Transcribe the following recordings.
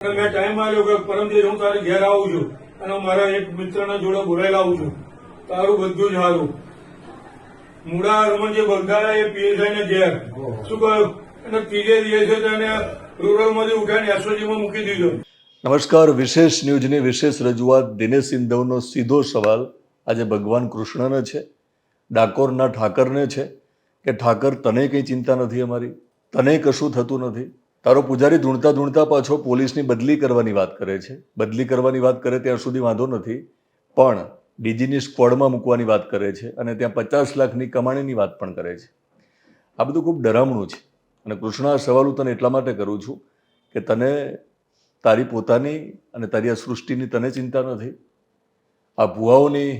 મેં ટાઈમ આવ્યો કે પરમ હું તારે ઘેર આવું છું અને મારા એક મિત્રના જોડે બોલાયેલા આવું છું. તારું બધું જ સારું મૂળા રમણ જે બંધાયા એ પીએસઆઈ ને ઘેર, શું કહ્યું? અને ત્રીજે દિવસે તેને રૂરલમાંથી ઉઠાઈને એસઓજીમાં મૂકી દીધો. નમસ્કાર, વિશેષ ન્યૂઝની વિશેષ રજૂઆત દિનેશ સિંધવનો સીધો સવાલ. આજે ભગવાન કૃષ્ણને છે, ડાકોરના ઠાકરને છે, કે ઠાકર તને કંઈ ચિંતા નથી અમારી? તને કશું થતું નથી? તારો પૂજારી ધૂણતા ધૂણતા પાછો પોલીસની બદલી કરવાની વાત કરે છે. બદલી કરવાની વાત કરે ત્યાં સુધી વાંધો નથી, પણ ડીજીની સ્કવોડમાં મૂકવાની વાત કરે છે અને ત્યાં પચાસ લાખની કમાણીની વાત પણ કરે છે. આ બધું ખૂબ ડરામણું છે. અને કૃષ્ણ, આ સવાલ હું તને એટલા માટે કરું છું કે તને તારી પોતાની અને તારી આ સૃષ્ટિની તને ચિંતા નથી. આ ભુવાઓની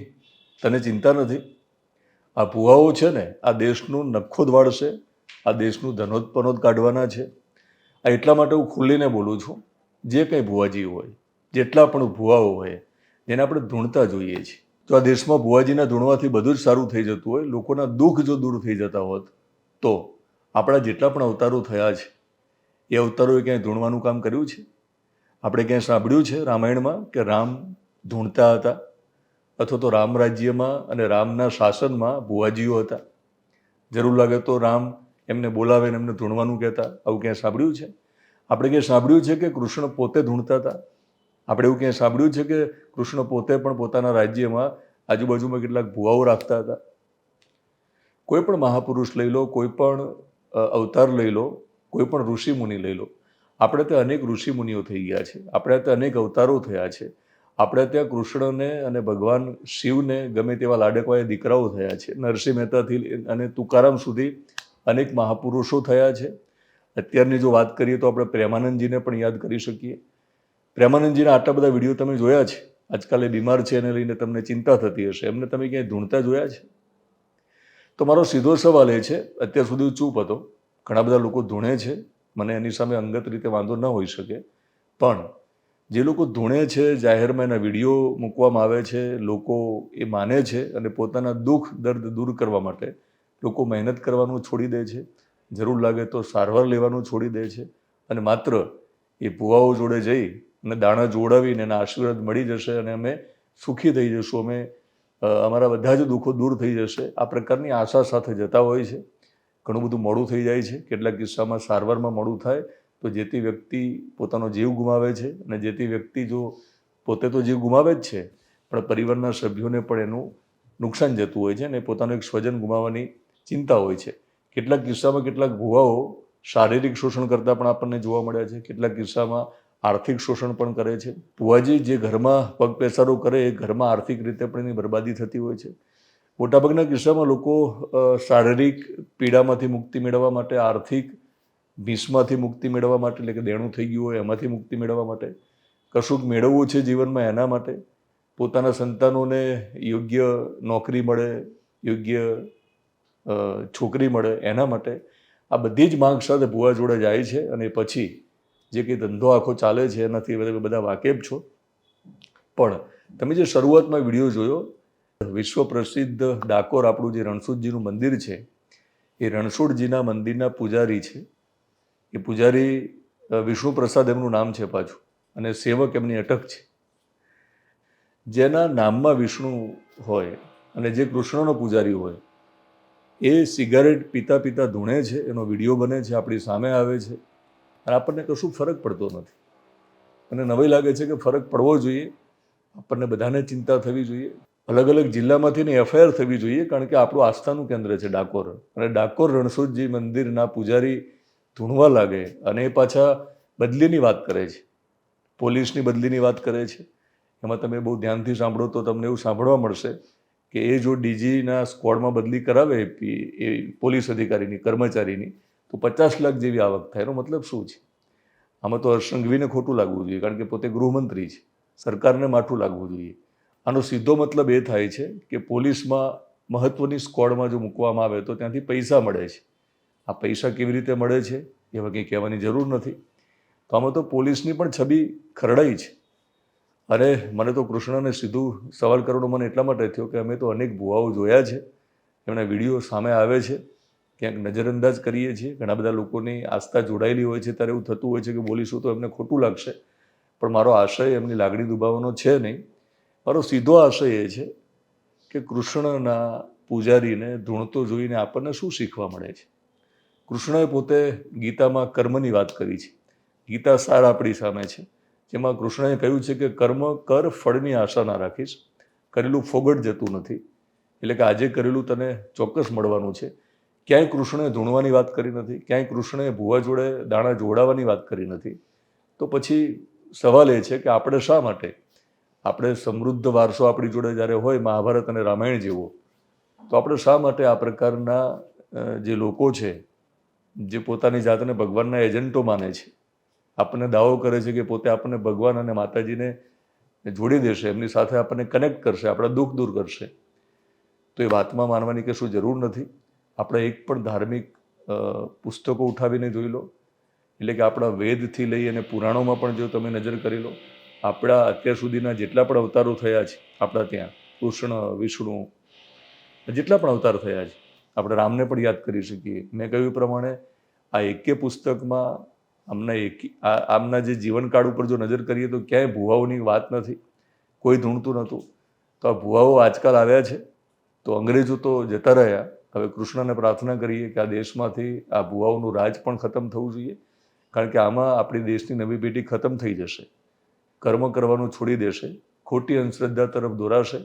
તને ચિંતા નથી. આ ભુવાઓ છે ને, આ દેશનું નખો વાળશે, આ દેશનું ધનોત્પનોત કાઢવાના છે. આ એટલા માટે હું ખુલ્લીને બોલું છું, જે કંઈ ભુવાજી હોય, જેટલા પણ ભુવાઓ હોય, જેને આપણે ધૂણતા જોઈએ છીએ. તો આ દેશમાં ભુવાજીના ધૂણવાથી બધું જ સારું થઈ જતું હોય, લોકોના દુઃખ જો દૂર થઈ જતા હોત, તો આપણા જેટલા પણ અવતારો થયા છે, એ અવતારોએ ક્યાંય ધૂણવાનું કામ કર્યું છે? આપણે ક્યાંય સાંભળ્યું છે રામાયણમાં કે રામ ધૂણતા હતા? અથવા તો રામ રાજ્યમાં અને રામના શાસનમાં ભુવાજીઓ હતા? જરૂર લાગે તો રામ એમને બોલાવે ને એમને ધૂણવાનું કહેતા, આવું ક્યાંય સાંભળ્યું છે? આપણે ક્યાંય સાંભળ્યું છે કે કૃષ્ણ પોતે ધૂણતા હતા? આપણે એવું ક્યાંય સાંભળ્યું છે કે કૃષ્ણ પોતે પણ પોતાના રાજ્યમાં આજુબાજુમાં કેટલાક ભુવાઓ રાખતા હતા? કોઈ પણ મહાપુરુષ લઈ લો, કોઈ પણ અવતાર લઈ લો, કોઈ પણ ઋષિ મુનિ લઈ લો. આપણે ત્યાં અનેક ઋષિ મુનિઓ થઈ ગયા છે. આપણે ત્યાં અનેક અવતારો થયા છે. આપણે ત્યાં કૃષ્ણને અને ભગવાન શિવને ગમે તેવા લાડકવાયા દીકરાઓ થયા છે. નરસિંહ મહેતાથી અને તુકારામ સુધી અનેક મહાપુરુષો થયા છે. અત્યારની જો વાત કરીએ તો આપણે પ્રેમાનંદજીને પણ યાદ કરી શકીએ. પ્રેમાનંદજીના આટલા બધા વીડિયો તમે જોયા છે. આજકાલ એ બીમાર છે એને લઈને તમને ચિંતા થતી હશે. એમને તમે ક્યાંય ધૂણતા જોયા છે? તો મારો સીધો સવાલ એ છે, અત્યાર સુધી ચૂપ હતો. ઘણા બધા લોકો ધૂણે છે. મને એની સામે અંગત રીતે વાંધો ન હોઈ શકે. પણ જે લોકો ધૂણે છે, જાહેરમાં એના વીડિયો મૂકવામાં આવે છે, લોકો એ માને છે અને પોતાના દુઃખ દર્દ દૂર કરવા માટે લોકો મહેનત કરવાનું છોડી દે છે. જરૂર લાગે તો સારવાર લેવાનું છોડી દે છે. અને માત્ર એ ભુવાઓ જોડે જઈ અને દાણા જોડાવીને એના આશીર્વાદ મળી જશે અને અમે સુખી થઈ જશું. અમે અમારા બધા જ દુઃખો દૂર થઈ જશે. આ પ્રકારની આશા સાથે જતા હોય છે. ઘણું બધું મોડું થઈ જાય છે. કેટલાક કિસ્સામાં સારવારમાં મોડું થાય તો જે તે વ્યક્તિ પોતાનો જીવ ગુમાવે છે અને જે તે વ્યક્તિ જો પોતે તો જીવ ગુમાવે જ છે, પણ પરિવારના સભ્યોને પણ એનું નુકસાન જતું હોય છે અને પોતાનું એક સ્વજન ગુમાવવાની ચિંતા હોય છે. કેટલાક કિસ્સામાં કેટલાક ભુવાઓ શારીરિક શોષણ કરતા પણ આપણને જોવા મળ્યા છે. કેટલાક કિસ્સામાં આર્થિક શોષણ પણ કરે છે. ભુવાજી જે ઘરમાં પગપેસારો કરે એ ઘરમાં આર્થિક રીતે પણ એની બરબાદી થતી હોય છે. મોટાભાગના કિસ્સામાં લોકો શારીરિક પીડામાંથી મુક્તિ મેળવવા માટે, આર્થિક ભીસમાંથી મુક્તિ મેળવવા માટે, એટલે કે દેણું થઈ ગયું હોય એમાંથી મુક્તિ મેળવવા માટે કશુંક મેળવવું છે જીવનમાં એના માટે. પોતાના સંતાનોને યોગ્ય નોકરી મળે, યોગ્ય છોકરી મળે એના માટે. આ બધી જ માંગ સાથે ભુવા જોડે જાય છે અને પછી જે કંઈ ધંધો આખો ચાલે છે એનાથી બધા બધા વાકેફ છો. પણ તમે જે શરૂઆતમાં વીડિયો જોયો વિશ્વ પ્રસિદ્ધ ડાકોર આપણું જે રણછોડજીનું મંદિર છે, એ રણછોડજીના મંદિરના પૂજારી છે. એ પૂજારી વિષ્ણુ પ્રસાદ એમનું નામ છે પાછું અને સેવક એમની અટક છે. જેના નામમાં વિષ્ણુ હોય અને જે કૃષ્ણનો પૂજારી હોય એ સિગારેટ પીતા પીતા ધૂણે છે, એનો વીડિયો બને છે, આપણી સામે આવે છે. અને આપણને કશું ફરક પડતો નથી. અને નવાઈ લાગે છે કે ફરક પડવો જોઈએ. આપણને બધાને ચિંતા થવી જોઈએ. અલગ અલગ જિલ્લામાંથી એની એફઆઈઆર થવી જોઈએ, કારણ કે આપણું આસ્થાનું કેન્દ્ર છે ડાકોર. અને ડાકોર રણછોડજી મંદિરના પૂજારી ધૂણવા લાગે અને એ પાછા બદલીની વાત કરે છે. પોલીસની બદલીની વાત કરે છે. એમાં તમે બહુ ધ્યાનથી સાંભળો તો તમને એવું સાંભળવા મળશે કે એ જો ડીજીના સ્ક્વોડમાં બદલી કરાવે એ પોલીસ અધિકારીની, કર્મચારીની, તો પચાસ લાખ જેવી આવક થાય. એનો મતલબ શું છે? આમાં તો હર્ષંઘવીને ખોટું લાગવું જોઈએ, કારણ કે પોતે ગૃહમંત્રી છે. સરકારને માઠું લાગવું જોઈએ. આનો સીધો મતલબ એ થાય છે કે પોલીસમાં મહત્ત્વની સ્ક્વોડમાં જો મૂકવામાં આવે તો ત્યાંથી પૈસા મળે છે. આ પૈસા કેવી રીતે મળે છે? એવા કંઈ કહેવાની જરૂર નથી. તો આમાં તો પોલીસની પણ છબી ખરડાઈ છે. અરે મને તો કૃષ્ણને સીધું સવાલ કરવાનો મને એટલા માટે થયો કે અમે તો અનેક ભુવાઓ જોયા છે. એમના વીડિયો સામે આવે છે. ક્યાંક નજરઅંદાજ કરીએ છીએ. ઘણા બધા લોકોની આસ્થા જોડાયેલી હોય છે. ત્યારે એવું થતું હોય છે કે બોલીશું તો એમને ખોટું લાગશે. પણ મારો આશય એમની લાગણી દુભાવવાનો છે નહીં. મારો સીધો આશય એ છે કે કૃષ્ણના પૂજારીને ધૂણતો જોઈને આપણને શું શીખવા મળે છે? કૃષ્ણએ પોતે ગીતામાં કર્મની વાત કરી છે. ગીતા સાર આપણી સામે છે. જેમાં કૃષ્ણએ કહ્યું છે કે કર્મ કર ફળની આશા ના રાખીશ. કરેલું ફોગટ જતું નથી. એટલે કે આજે કરેલું તને ચોક્કસ મળવાનું છે. ક્યાંય કૃષ્ણએ ધૂણવાની વાત કરી નથી. ક્યાંય કૃષ્ણએ ભુવા જોડે દાણા જોડાવાની વાત કરી નથી. તો પછી સવાલ એ છે કે આપણે શા માટે? આપણે સમૃદ્ધ વારસો આપણી જોડે જ્યારે હોય મહાભારત અને રામાયણ જેવો, તો આપણે શા માટે આ પ્રકારના જે લોકો છે, જે પોતાની જાતને ભગવાનના એજન્ટો માને છે આપણને દાવો કરે છે કે પોતે આપણને ભગવાન અને માતાજીને જોડી દેશે, એમની સાથે આપણને કનેક્ટ કરશે, આપણા દુઃખ દૂર કરશે. તો એ વાતમાં માનવાની કે શું જરૂર નથી. આપણે એક પણ ધાર્મિક પુસ્તકો ઉઠાવીને જોઈ લો. એટલે કે આપણા વેદથી લઈ અને પુરાણોમાં પણ જો તમે નજર કરી લો, આપણા અત્યાર સુધીના જેટલા પણ અવતારો થયા છે, આપણા ત્યાં, કૃષ્ણ, વિષ્ણુ, જેટલા પણ અવતાર થયા છે, આપણે રામને પણ યાદ કરી શકીએ. મેં કહ્યું પ્રમાણે આ એકે પુસ્તકમાં આમના એક આમના જે જીવનકાળ ઉપર જો નજર કરીએ તો ક્યાંય ભુવાઓની વાત નથી. કોઈ ધૂણતું નહોતું. તો આ ભુવાઓ આજકાલ આવ્યા છે. તો અંગ્રેજો તો જતા રહ્યા. હવે કૃષ્ણને પ્રાર્થના કરીએ કે આ દેશમાંથી આ ભુવાઓનું રાજ પણ ખતમ થવું જોઈએ. કારણ કે આમાં આપણી દેશની નવી પેઢી ખતમ થઈ જશે. કર્મ કરવાનું છોડી દેશે. ખોટી અંધશ્રદ્ધા તરફ દોરાશે.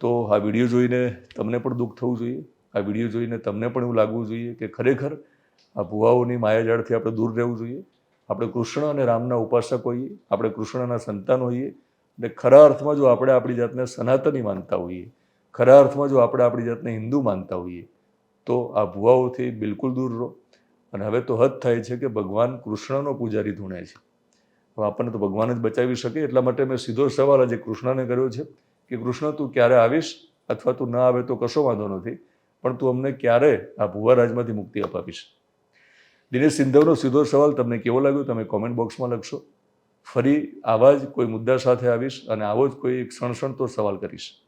તો આ વીડિયો જોઈને તમને પણ દુઃખ થવું જોઈએ. આ વીડિયો જોઈને તમને પણ એવું લાગવું જોઈએ કે ખરેખર આ ભુવાઓની માયાજાળથી આપણે દૂર રહેવું જોઈએ. આપણે કૃષ્ણ અને રામના ઉપાસક હોઈએ, આપણે કૃષ્ણના સંતાન હોઈએ અને ખરા અર્થમાં જો આપણે આપણી જાતને સનાતની માનતા હોઈએ, ખરા અર્થમાં જો આપણે આપણી જાતને હિન્દુ માનતા હોઈએ, તો આ ભુવાઓથી બિલકુલ દૂર રહો. અને હવે તો હદ થાય છે કે ભગવાન કૃષ્ણનો પૂજારી ધૂણે છે. હવે આપણને તો ભગવાન જ બચાવી શકે, એટલા માટે મેં સીધો સવાલ આજે કૃષ્ણને કર્યો છે કે, કૃષ્ણ, તું ક્યારે આવીશ? અથવા તું ન આવે તો કશો વાંધો નથી, પણ તું અમને ક્યારે આ ભુવા રાજમાંથી મુક્તિ અપાવીશ? દિનેશ સિંધવનો સીધો સવાલ તમને કેવો લાગ્યો? તમે કોમેન્ટ બોક્સમાં લખશો. ફરી આવા જ કોઈ મુદ્દા સાથે આવીશ અને આવો જ કોઈ એક તો સવાલ કરીશ.